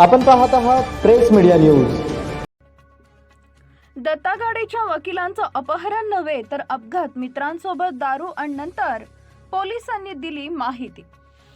आपण पाहत आहात प्रेस मीडिया न्यूज. दत्तागाडीच्या वकिलांचं अपहरण नव्हे तर अपघात मित्रांसोबत दारू आणि नंतर पोलिसांनी दिली माहिती.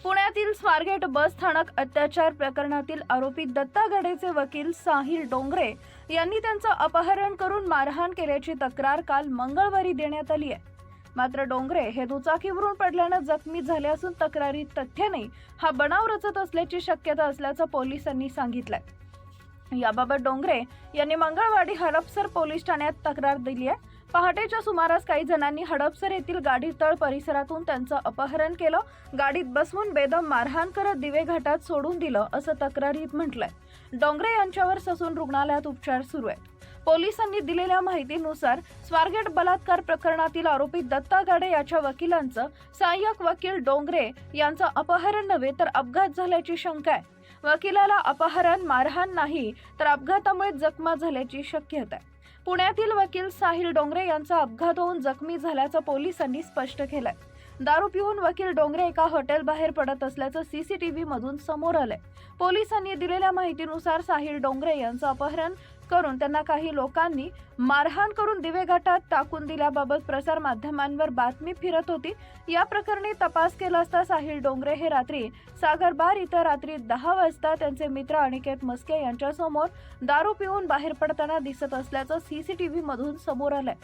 पुण्यातील स्वारगेट बस स्थानक अत्याचार प्रकरणातील आरोपी दत्तागडेचे वकील साहिल डोंगरे यांनी त्यांचं अपहरण करून मारहाण केल्याची तक्रार काल मंगळवारी देण्यात आली आहे. मात्र डोंगरे हे दुचाकीवरून पडल्यानं जखमी झाले असून तक्रारीत तथ्य नाही हा बनाव रचत असल्याची शक्यता असल्याचं पोलिसांनी सांगितलंय. याबाबत डोंगरे यांनी मंगळवारी हडपसर पोलीस ठाण्यात तक्रार दिली आहे. पहाटेच्या सुमारास काही जणांनी हडपसर येथील गाडीतळ परिसरातून त्यांचं अपहरण केलं. गाडीत बसवून बेदम मारहाण करत दिवे घाटात सोडून दिलं असं तक्रारीत म्हटलंय. डोंगरे यांच्यावर ससून रुग्णालयात उपचार सुरू आहेत. पोलिसांनी दिलेल्या माहितीनुसार स्वारगेट बलात्कार प्रकरणातील आरोपी दत्ता गाडे याच्या वकिलांचं सहाय्यक वकील डोंगरे यांचं अपहरण नव्हे तर अपघात झाल्याची शंका आहे. वकिलाला अपहरण मारहाण नाही तर अपघातामुळे जखमा झाल्याची शक्यता आहे. पुण्यातील वकील साहिल डोंगरे यांचा अपघात होऊन जखमी झाल्याचं पोलिसांनी स्पष्ट केलंय. दारू पिऊन वकील डोंगरे एका हॉटेल बाहेर पडत असल्याचं सीसीटीव्ही मधून समोर आलंय. पोलिसांनी दिलेल्या माहितीनुसार साहिल डोंगरे यांचं अपहरण करून त्यांना काही लोकांनी मारहाण करून दिवे घाटात टाकून दिल्याबाबत प्रसार माध्यमांवर बातमी फिरत होती. या प्रकरणी तपास केला असता साहिल डोंगरे हे रात्री सागरबार इथं रात्री दहा वाजता त्यांचे मित्र अनिकेत मस्के यांच्यासमोर दारू पिऊन बाहेर पडताना दिसत असल्याचं सीसीटीव्ही मधून समोर आलंय.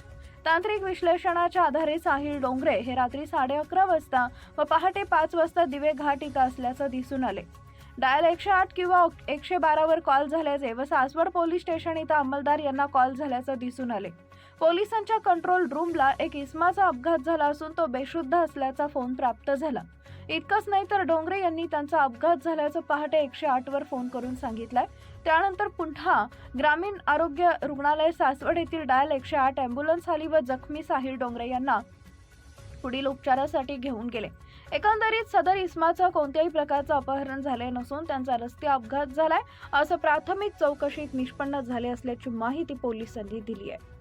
तांत्रिक विश्लेषणाच्या आधारे साहिल डोंगरे हे रात्री साडे अकरा वाजता व पहाटे पाच वाजता दिवे घाट इथं असल्याचं दिसून आले डायल एकशे आठ किंवा एकशे बारावर कॉल झाल्याचे व सासवड पोलीस स्टेशन इथं अंमलदार यांना कॉल झाल्याचं दिसून आले. पोलिसांच्या कंट्रोल रूमला एक इस्माचा अपघात झाला असून तो बेशुद्ध असल्याचा फोन प्राप्त झाला. इतकंच नाही तर डोंगरे यांनी त्यांचा अपघात झाल्याचं पहाटे एकशे आठ वर फोन करून सांगितलाय. त्यानंतर पुन्हा ग्रामीण आरोग्य रुग्णालय सासवड येथील डायल एकशे आठ अँब्युलन्स आली व जखमी साहिल डोंगरे यांना पुढील उपचारासाठी घेऊन गेले. एकंदरीत सदर इस्माचं कोणत्याही प्रकारचं अपहरण झाले नसून त्यांचा रस्ते अपघात झालाय असं प्राथमिक चौकशीत निष्पन्न झाले असल्याची माहिती पोलिसांनी दिली आहे.